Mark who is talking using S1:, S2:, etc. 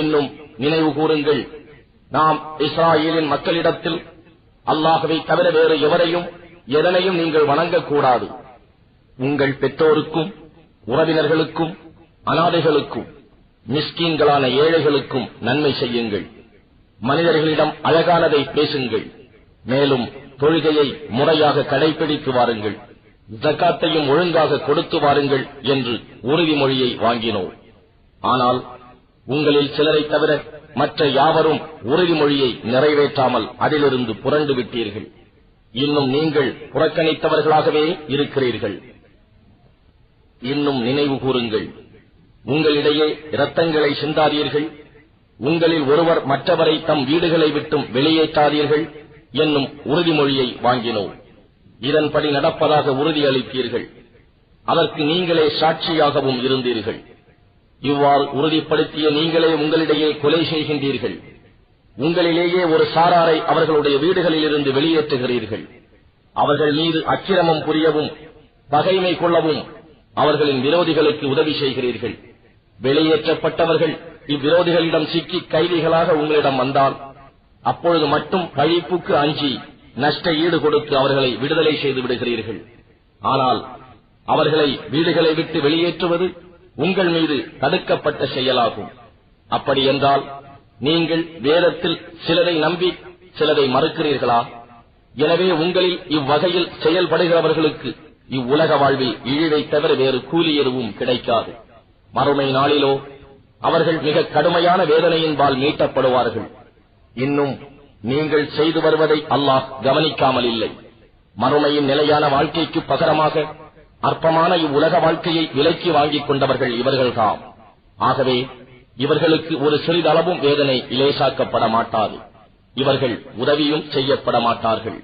S1: இன்னும் நினைவு கூறுங்கள். நாம் இஸ்ராயலின் மக்களிடத்தில் அல்லாஹவை தவிர வேறு எவரையும் எதனையும் நீங்கள் வணங்கக்கூடாது. உங்கள் பெற்றோருக்கும் உறவினர்களுக்கும் அனாதைகளுக்கும் மிஸ்கீன்களான ஏழைகளுக்கும் நன்மை செய்யுங்கள். மனிதர்களிடம் அழகானதை பேசுங்கள். மேலும் தொழுகையை முறையாக கடைபிடித்து வாருங்கள். ஜக்காத்தையும் ஒழுங்காக கொடுத்து வாருங்கள் என்று உறுதிமொழியை வாங்கினோம். ஆனால் உங்களில் சிலரை தவிர மற்ற யாவரும் உறுதிமொழியை நிறைவேற்றாமல் அதிலிருந்து புரண்டு விட்டீர்கள் இன்னும் நீங்கள் புறக்கணித்தவர்களாகவே இருக்கிறீர்கள். இன்னும் நினைவு கூறுங்கள். உங்களிடையே இரத்தங்களை சிந்தாதீர்கள். உங்களில் ஒருவர் மற்றவரை தம் வீடுகளை விட்டும் வெளியேற்றாதீர்கள் என்னும் உறுதிமொழியை வாங்கினோம். இதன்படி நடப்பதாக உறுதியளித்தீர்கள் அதற்கு நீங்களே சாட்சியாகவும் இருந்தீர்கள். இவ்வாறு உறுதிப்படுத்திய நீங்களே உங்களிடையே கொலை செய்கின்றீர்கள். உங்களிலேயே ஒரு சாராரை அவர்களுடைய வீடுகளில் இருந்து வெளியேற்றுகிறீர்கள். அவர்கள் மீது அக்கிரமம் புரியவும் பகைமை கொள்ளவும் அவர்களின் விரோதிகளுக்கு உதவி செய்கிறீர்கள். வெளியேற்றப்பட்டவர்கள் இவ்விரோதிகளிடம் சிக்கி கைதிகளாக உங்களிடம் வந்தால் அப்பொழுது மட்டும் கழிப்புக்கு அஞ்சி நஷ்ட ஈடு கொடுத்து அவர்களை விடுதலை செய்து விடுகிறீர்கள். ஆனால் அவர்களை வீடுகளை விட்டு வெளியேற்றுவது உங்கள் மீது தடுக்கப்பட்ட செயலாகும். அப்படி என்றால் நீங்கள் வேதத்தில் சிலரை நம்பி சிலரை மறுக்கிறீர்களா? எனவே உங்களில் இவ்வகையில் செயல்படுகிறவர்களுக்கு இவ்வுலக வாழ்வில் இழிவை தவிர வேறு கூலி எதுவும் கிடைக்காது. மறுமை நாளிலோ அவர்கள் மிக கடுமையான வேதனையின்பால் மீட்டப்படுவார்கள். இன்னும் நீங்கள் செய்து வருவதை அல்லாஹ் கவனிக்காமல் இல்லை. மறுமையின் நிலையான வாழ்க்கைக்கு பகரமாக அற்பமான இவ்வுலக வாழ்க்கையை விலைக்கு வாங்கிக் கொண்டவர்கள் இவர்கள்தாம் ஆகவே இவர்களுக்கு ஒரு சிறிதளவும் வேதனை இலேசாக்கப்பட மாட்டாது இவர்கள் உதவியும் செய்யப்பட மாட்டார்கள்